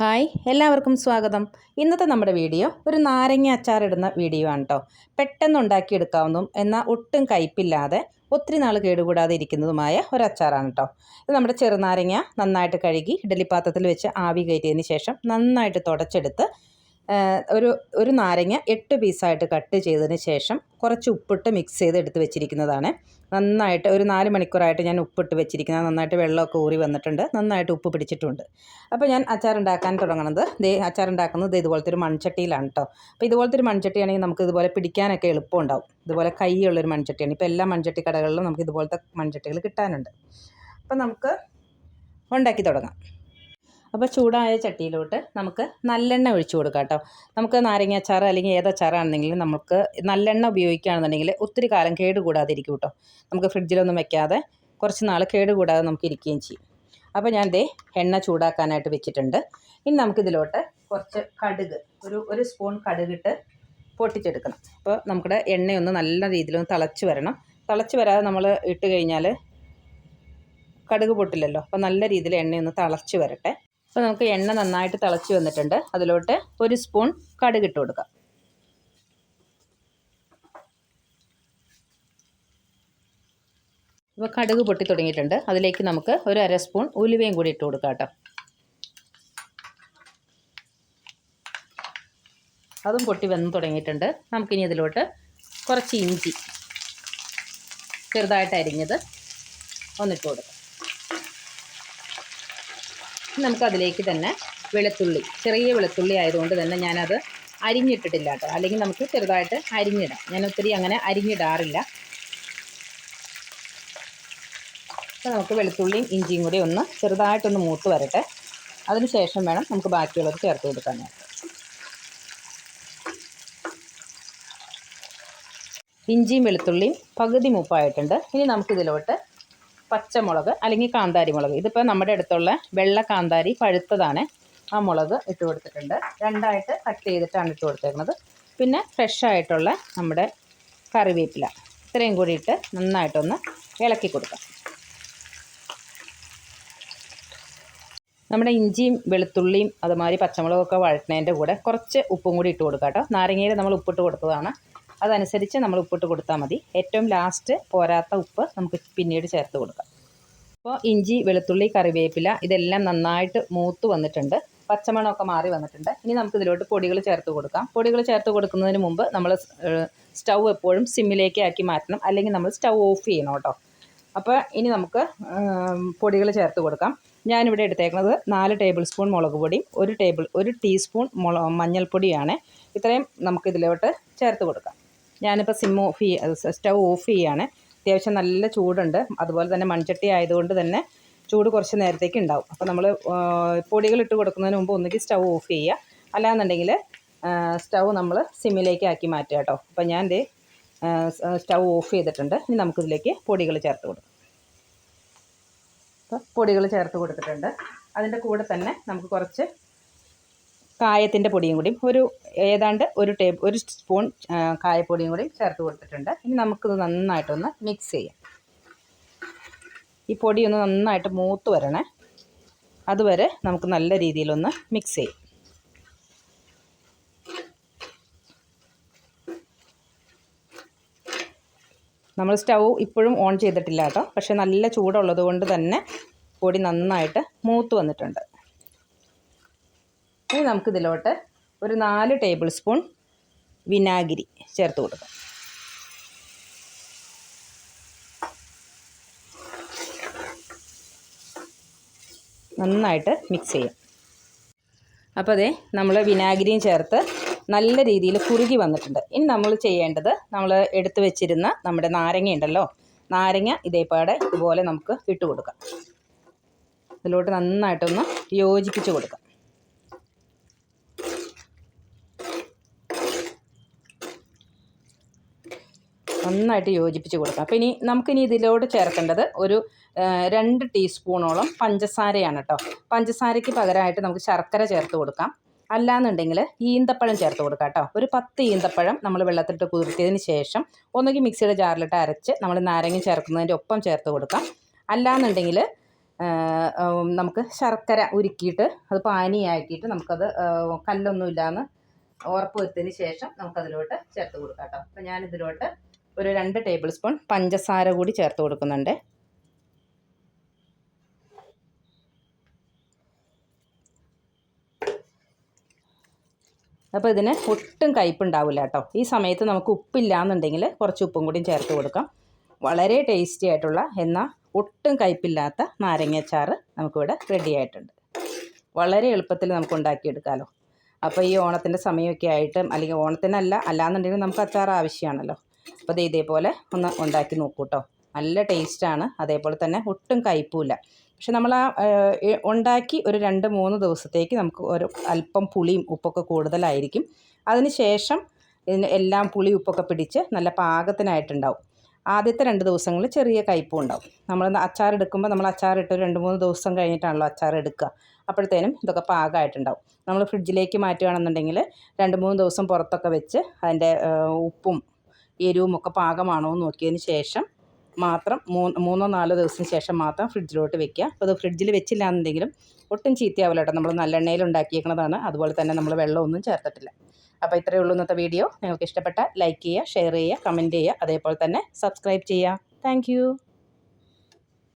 Hi എല്ലാവർക്കും സ്വാഗതം. ഇന്നത്തെ നമ്മുടെ വീഡിയോ ഒരു നാരങ്ങ അച്ചാറിടുന്ന വീഡിയോ ആണ് കേട്ടോ പെട്ടെന്ന് ഉണ്ടാക്കിയെടുക്കാവുന്നതും എന്നാൽ ഒട്ടും കയ്പില്ലാതെ ഒത്തിരി നാൾ കേടുകൂടാതെ ഇരിക്കുന്നതുമായ ഒരു അച്ചാറാണ് കേട്ടോ ഇത് നമ്മുടെ ചെറുനാരങ്ങ നന്നായിട്ട് കഴുകി ഇഡലി പാത്രത്തിൽ വെച്ച് ആവി കയറ്റിയതിന് ശേഷം നന്നായിട്ട് തുടച്ചെടുത്ത് ഒരു ഒരു നാരങ്ങ എട്ട് പീസായിട്ട് കട്ട് ചെയ്തതിന് ശേഷം കുറച്ച് ഉപ്പിട്ട് മിക്സ് ചെയ്ത് എടുത്ത് വെച്ചിരിക്കുന്നതാണ്. നന്നായിട്ട് ഒരു നാല് മണിക്കൂറായിട്ട് ഞാൻ ഉപ്പിട്ട് വെച്ചിരിക്കുന്നത് നന്നായിട്ട് വെള്ളമൊക്കെ ഊറി വന്നിട്ടുണ്ട്. നന്നായിട്ട് ഉപ്പ് പിടിച്ചിട്ടുണ്ട്. അപ്പോൾ ഞാൻ അച്ചാർ ഉണ്ടാക്കാൻ തുടങ്ങുന്നത് ദേ ദേ ഇതുപോലത്തെ ഒരു മൺചട്ടിയിലാണ് കേട്ടോ അപ്പോൾ ഇതുപോലത്തെ ഒരു മൺചട്ടിയാണെങ്കിൽ നമുക്ക് ഇതുപോലെ പിടിക്കാനൊക്കെ എളുപ്പമുണ്ടാവും. ഇതുപോലെ കൈയുള്ളൊരു മൺചട്ടിയാണ്. ഇപ്പോൾ എല്ലാ മൺചട്ടി കടകളിലും നമുക്ക് ഇതുപോലത്തെ മൺചട്ടികൾ കിട്ടാനുണ്ട്. അപ്പോൾ നമുക്ക് ഉണ്ടാക്കി തുടങ്ങാം. അപ്പോൾ ചൂടായ ചട്ടിയിലോട്ട് നമുക്ക് നല്ലെണ്ണ ഒഴിച്ചു കൊടുക്കാം കേട്ടോ. നമുക്ക് നാരങ്ങ അച്ചാർ അല്ലെങ്കിൽ ഏത് അച്ചാറാണെന്നെങ്കിലും നമുക്ക് നല്ലെണ്ണ ഉപയോഗിക്കുകയാണെന്നുണ്ടെങ്കിൽ ഒത്തിരി കാലം കേടുകൂടാതെ ഇരിക്കും കേട്ടോ. നമുക്ക് ഫ്രിഡ്ജിലൊന്നും വെക്കാതെ കുറച്ച് നാൾ കേടുകൂടാതെ നമുക്ക് ഇരിക്കുകയും ചെയ്യും. അപ്പോൾ ഞാൻ ദേ എണ്ണ ചൂടാക്കാനായിട്ട് വെച്ചിട്ടുണ്ട്. ഇനി നമുക്കിതിലോട്ട് കുറച്ച് കടുക് ഒരു ഒരു സ്പൂൺ കടുകിട്ട് പൊട്ടിച്ചെടുക്കണം. അപ്പോൾ നമ്മുടെ എണ്ണയൊന്ന് നല്ല രീതിയിലൊന്ന് തിളച്ച് വരണം. തിളച്ച് വരാതെ നമ്മൾ ഇട്ട് കഴിഞ്ഞാൽ കടുക് പൊട്ടില്ലല്ലോ. അപ്പോൾ നല്ല രീതിയിൽ എണ്ണയൊന്ന് തിളച്ച് വരട്ടെ. അപ്പോൾ നമുക്ക് എണ്ണ നന്നായിട്ട് തിളച്ച് വന്നിട്ടുണ്ട്. അതിലോട്ട് ഒരു സ്പൂൺ കടുക് ഇട്ട് കൊടുക്കാം. ഇപ്പോൾ കടുക് പൊട്ടി തുടങ്ങിയിട്ടുണ്ട്. അതിലേക്ക് നമുക്ക് ഒരു അര സ്പൂൺ ഉലുവയും കൂടി ഇട്ട് കൊടുക്കാം കേട്ടോ. അതും പൊട്ടി വന്ന് തുടങ്ങിയിട്ടുണ്ട്. നമുക്കിനി ഇതിലോട്ട് കുറച്ച് ഇഞ്ചി ചെറുതായിട്ട് അരിഞ്ഞത് ഒന്നിട്ട് കൊടുക്കാം. നമുക്കതിലേക്ക് തന്നെ വെളുത്തുള്ളി ചെറിയ വെളുത്തുള്ളി ആയതുകൊണ്ട് തന്നെ ഞാനത് അരിഞ്ഞിട്ടിട്ടില്ല കേട്ടോ. അല്ലെങ്കിൽ നമുക്ക് ചെറുതായിട്ട് അരിഞ്ഞിടാം. ഞാൻ ഒത്തിരി അങ്ങനെ അരിഞ്ഞിടാറില്ല. അപ്പോൾ നമുക്ക് വെളുത്തുള്ളിയും ഇഞ്ചിയും കൂടി ഒന്ന് ചെറുതായിട്ടൊന്ന് മൂത്ത് വരട്ടെ. അതിന് ശേഷം വേണം നമുക്ക് ബാക്കിയുള്ളത് ചേർത്ത് കൊടുക്കാനായിട്ട് ഇഞ്ചിയും വെളുത്തുള്ളിയും പകുതി മൂപ്പായിട്ടുണ്ട്. ഇനി നമുക്കിതിലോട്ട് പച്ചമുളക് അല്ലെങ്കിൽ കാന്താരി മുളക് ഇതിപ്പോൾ നമ്മുടെ അടുത്തുള്ള വെള്ള കാന്താരി പഴുത്തതാണ്. ആ മുളക് ഇട്ട് കൊടുത്തിട്ടുണ്ട്. രണ്ടായിട്ട് കട്ട് ചെയ്തിട്ടാണ് ഇട്ട് കൊടുത്തേക്കുന്നത് പിന്നെ ഫ്രഷ് ആയിട്ടുള്ള നമ്മുടെ കറിവേപ്പില. ഇത്രയും കൂടി ഇട്ട് നന്നായിട്ടൊന്ന് ഇളക്കി കൊടുക്കാം. നമ്മുടെ ഇഞ്ചിയും വെളുത്തുള്ളിയും അതുമാതിരി പച്ചമുളകൊക്കെ വഴറ്റുന്നതിന്റെ കൂടെ കുറച്ച് ഉപ്പും കൂടി ഇട്ട് കൊടുക്കാം കേട്ടോ. നാരങ്ങയിൽ നമ്മൾ ഉപ്പിട്ട് കൊടുത്തതാണ്. അതനുസരിച്ച് നമ്മൾ ഉപ്പിട്ട് കൊടുത്താൽ മതി. ഏറ്റവും ലാസ്റ്റ് പോരാത്ത ഉപ്പ് നമുക്ക് പിന്നീട് ചേർത്ത് കൊടുക്കാം. അപ്പോൾ ഇഞ്ചി വെളുത്തുള്ളി കറിവേപ്പില ഇതെല്ലാം നന്നായിട്ട് മൂത്ത് വന്നിട്ടുണ്ട്. പച്ചമണമൊക്കെ മാറി വന്നിട്ടുണ്ട്. ഇനി നമുക്ക് ഇതിലോട്ട് പൊടികൾ ചേർത്ത് കൊടുക്കാം. പൊടികൾ ചേർത്ത് കൊടുക്കുന്നതിന് മുമ്പ് നമ്മൾ സ്റ്റൗ എപ്പോഴും സിമ്മിലേക്ക് ആക്കി മാറ്റണം. അല്ലെങ്കിൽ നമ്മൾ സ്റ്റൗ ഓഫ് ചെയ്യണം കേട്ടോ. അപ്പോൾ ഇനി നമുക്ക് പൊടികൾ ചേർത്ത് കൊടുക്കാം. ഞാനിവിടെ എടുത്തേക്കുന്നത് നാല് ടേബിൾ സ്പൂൺ മുളക് പൊടിയും ഒരു ടേബിൾ ഒരു ടീസ്പൂൺ മുള മഞ്ഞൾപ്പൊടിയാണ്. ഇത്രയും നമുക്കിതിലോട്ട് ചേർത്ത് കൊടുക്കാം. ഞാനിപ്പോൾ സിം ഓഫ് ചെയ്യുക സ്റ്റൗ ഓഫ് ചെയ്യുകയാണ് അത്യാവശ്യം നല്ല ചൂടുണ്ട്. അതുപോലെ തന്നെ മൺചട്ടി ആയതുകൊണ്ട് തന്നെ ചൂട് കുറച്ച് നേരത്തേക്ക് ഉണ്ടാവും. അപ്പോൾ നമ്മൾ പൊടികൾ ഇട്ട് കൊടുക്കുന്നതിന് മുമ്പ് ഒന്നുകിൽ സ്റ്റൗ ഓഫ് ചെയ്യുക അല്ലാന്നുണ്ടെങ്കിൽ സ്റ്റൗ നമ്മൾ സിമ്മിലേക്ക് ആക്കി മാറ്റുക കേട്ടോ. അപ്പോൾ ഞാൻ ഇത് സ്റ്റൗ ഓഫ് ചെയ്തിട്ടുണ്ട്. ഇനി നമുക്കിതിലേക്ക് പൊടികൾ ചേർത്ത് കൊടുക്കാം. അപ്പോൾ പൊടികൾ ചേർത്ത് കൊടുത്തിട്ടുണ്ട്. അതിന്റെ കൂടെ തന്നെ നമുക്ക് കുറച്ച് കായത്തിന്റെ പൊടിയും കൂടി ഒരു ഏതാണ്ട് ഒരു ടേബിൾ ഒരു സ്പൂൺ കായപ്പൊടിയും കൂടി ചേർത്ത് കൊടുത്തിട്ടുണ്ട്. ഇനി നമുക്കിത് നന്നായിട്ടൊന്ന് മിക്സ് ചെയ്യാം. ഈ പൊടി ഒന്ന് നന്നായിട്ട് മൂത്ത് വരണേ. അതുവരെ നമുക്ക് നല്ല രീതിയിലൊന്ന് മിക്സ് ചെയ്യാം. നമ്മൾ സ്റ്റൗ ഇപ്പോഴും ഓൺ ചെയ്തിട്ടില്ല കേട്ടോ. പക്ഷേ നല്ല ചൂടുള്ളത് കൊണ്ട് തന്നെ പൊടി നന്നായിട്ട് മൂത്ത് വന്നിട്ടുണ്ട്. നമുക്കിതിലോട്ട് ഒരു നാല് ടേബിൾ സ്പൂൺ വിനാഗിരി ചേർത്ത് കൊടുക്കാം. നന്നായിട്ട് മിക്സ് ചെയ്യാം. അപ്പോൾ അതെ നമ്മൾ വിനാഗിരിയും ചേർത്ത് നല്ല രീതിയിൽ കുറുകി വന്നിട്ടുണ്ട്. ഇനി നമ്മൾ ചെയ്യേണ്ടത് നമ്മൾ എടുത്തു വെച്ചിരുന്ന നമ്മുടെ നാരങ്ങ ഉണ്ടല്ലോ നാരങ്ങ ഇതേപാടെ ഇതുപോലെ നമുക്ക് ഇട്ട് കൊടുക്കാം. ഇതിലോട്ട് നന്നായിട്ടൊന്ന് യോജിപ്പിച്ച് കൊടുക്കാം. നന്നായിട്ട് യോജിപ്പിച്ച് കൊടുക്കാം. അപ്പോൾ ഇനി നമുക്കിനി ഇതിലോട് ചേർക്കേണ്ടത് ഒരു രണ്ട് ടീസ്പൂണോളം പഞ്ചസാരയാണ് കേട്ടോ പഞ്ചസാരയ്ക്ക് പകരമായിട്ട് നമുക്ക് ശർക്കര ചേർത്ത് കൊടുക്കാം. അല്ലാന്നുണ്ടെങ്കിൽ ഈന്തപ്പഴം ചേർത്ത് കൊടുക്കാം കേട്ടോ ഒരു പത്ത് ഈന്തപ്പഴം നമ്മൾ വെള്ളത്തിലിട്ട് കുതിർത്തിയതിന് ശേഷം ഒന്നുകിൽ മിക്സിയുടെ ജാറിലിട്ട് അരച്ച് നമ്മൾ നാരങ്ങ ചേർക്കുന്നതിന്റെ ഒപ്പം ചേർത്ത് കൊടുക്കാം. അല്ലാന്നുണ്ടെങ്കിൽ നമുക്ക് ശർക്കര ഉരുക്കിയിട്ട് അത് പാനിയാക്കിയിട്ട് നമുക്കത് കല്ലൊന്നുമില്ലാന്ന് ഉറപ്പ് വരുത്തിയതിന് ശേഷം നമുക്കതിലോട്ട് ചേർത്ത് കൊടുക്കാം കേട്ടോ അപ്പോൾ ഞാനിതിലോട്ട് ഒരു രണ്ട് ടേബിൾ സ്പൂൺ പഞ്ചസാര കൂടി ചേർത്ത് കൊടുക്കുന്നുണ്ട്. അപ്പോൾ ഇതിന് ഒട്ടും കയ്പുണ്ടാവില്ല കേട്ടോ. ഈ സമയത്ത് നമുക്ക് ഉപ്പില്ലാന്നുണ്ടെങ്കിൽ കുറച്ച് ഉപ്പും കൂടിയും ചേർത്ത് കൊടുക്കാം. വളരെ ടേസ്റ്റി ആയിട്ടുള്ള എന്നാൽ ഒട്ടും കയ്പില്ലാത്ത നാരങ്ങാച്ചാറ് നമുക്കിവിടെ റെഡി ആയിട്ടുണ്ട്. വളരെ എളുപ്പത്തിൽ നമുക്ക് ഉണ്ടാക്കിയെടുക്കാമല്ലോ അപ്പോൾ ഈ ഓണത്തിന്റെ സമയമൊക്കെ ആയിട്ടും അല്ലെങ്കിൽ ഓണത്തിനല്ല അല്ലാന്നുണ്ടെങ്കിൽ നമുക്ക് അച്ചാർ ആവശ്യമാണല്ലോ. അപ്പോൾ ഇത് ഇതേപോലെ ഒന്ന് ഉണ്ടാക്കി നോക്കൂ കേട്ടോ നല്ല ടേസ്റ്റാണ് അതേപോലെ തന്നെ ഒട്ടും കയ്പുമില്ല പക്ഷെ നമ്മൾ ആ ഉണ്ടാക്കി ഒരു രണ്ട് മൂന്ന് ദിവസത്തേക്ക് നമുക്ക് ഒരു അല്പം പുളിയും ഉപ്പൊക്കെ കൂടുതലായിരിക്കും. അതിന് ശേഷം ഇതിന് എല്ലാം പുളി ഉപ്പൊക്കെ പിടിച്ച് നല്ല പാകത്തിനായിട്ടുണ്ടാവും. ആദ്യത്തെ രണ്ട് ദിവസങ്ങളിൽ ചെറിയ കയ്പും ഉണ്ടാവും. നമ്മൾ അച്ചാർ എടുക്കുമ്പോൾ നമ്മൾ അച്ചാർ ഇട്ട് രണ്ട് മൂന്ന് ദിവസം കഴിഞ്ഞിട്ടാണല്ലോ അച്ചാർ എടുക്കുക. അപ്പോഴത്തേനും ഇതൊക്കെ പാകമായിട്ടുണ്ടാവും. നമ്മൾ ഫ്രിഡ്ജിലേക്ക് മാറ്റുകയാണെന്നുണ്ടെങ്കിൽ രണ്ട് മൂന്ന് ദിവസം പുറത്തൊക്കെ വെച്ച് അതിന്റെ ഉപ്പും എരിവും ഒക്കെ പാകമാണോ എന്ന് നോക്കിയതിന് ശേഷം മാത്രം മൂന്ന് നാലോ ദിവസത്തിന് ശേഷം മാത്രം ഫ്രിഡ്ജിലോട്ട് വെക്കുക. അപ്പോൾ അത് ഫ്രിഡ്ജിൽ വെച്ചില്ല എന്നുണ്ടെങ്കിലും ഒട്ടും ചീത്തയാവില്ല കേട്ടോ. നമ്മൾ നല്ലെണ്ണയിൽ ഉണ്ടാക്കിയേക്കുന്നതാണ് അതുപോലെ തന്നെ നമ്മൾ വെള്ളമൊന്നും ചേർത്തിട്ടില്ല. അപ്പോൾ ഇത്രയേ ഉള്ളൂ ഇന്നത്തെ വീഡിയോ. നിങ്ങൾക്ക് ഇഷ്ടപ്പെട്ട ലൈക്ക് ചെയ്യുക ഷെയർ ചെയ്യുക കമന്റ് ചെയ്യുക. അതേപോലെ തന്നെ സബ്സ്ക്രൈബ് ചെയ്യുക. താങ്ക്